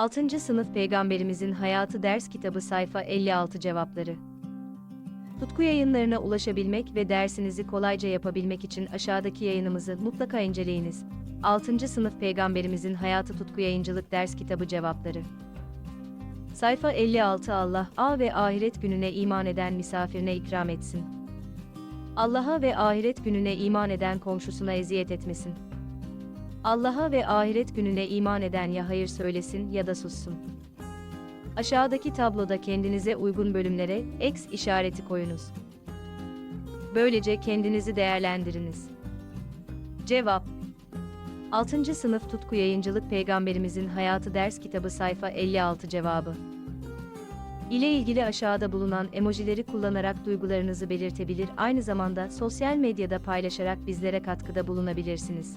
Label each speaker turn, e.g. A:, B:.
A: 6. Sınıf Peygamberimizin Hayatı Ders Kitabı Sayfa 56 Cevapları Tutku yayınlarına ulaşabilmek ve dersinizi kolayca yapabilmek için aşağıdaki yayınımızı mutlaka inceleyiniz. 6. Sınıf Peygamberimizin Hayatı Tutku Yayıncılık Ders Kitabı Cevapları Sayfa 56 Allah, A ve ahiret gününe iman eden misafirine ikram etsin. Allah'a ve ahiret gününe iman eden komşusuna eziyet etmesin. Allah'a ve ahiret gününe iman eden ya hayır söylesin ya da sussun. Aşağıdaki tabloda kendinize uygun bölümlere X işareti koyunuz. Böylece kendinizi değerlendiriniz. Cevap 6. Sınıf Tutku Yayıncılık Peygamberimizin Hayatı Ders Kitabı sayfa 56 cevabı. ile ilgili aşağıda bulunan emojileri kullanarak duygularınızı belirtebilir, aynı zamanda sosyal medyada paylaşarak bizlere katkıda bulunabilirsiniz.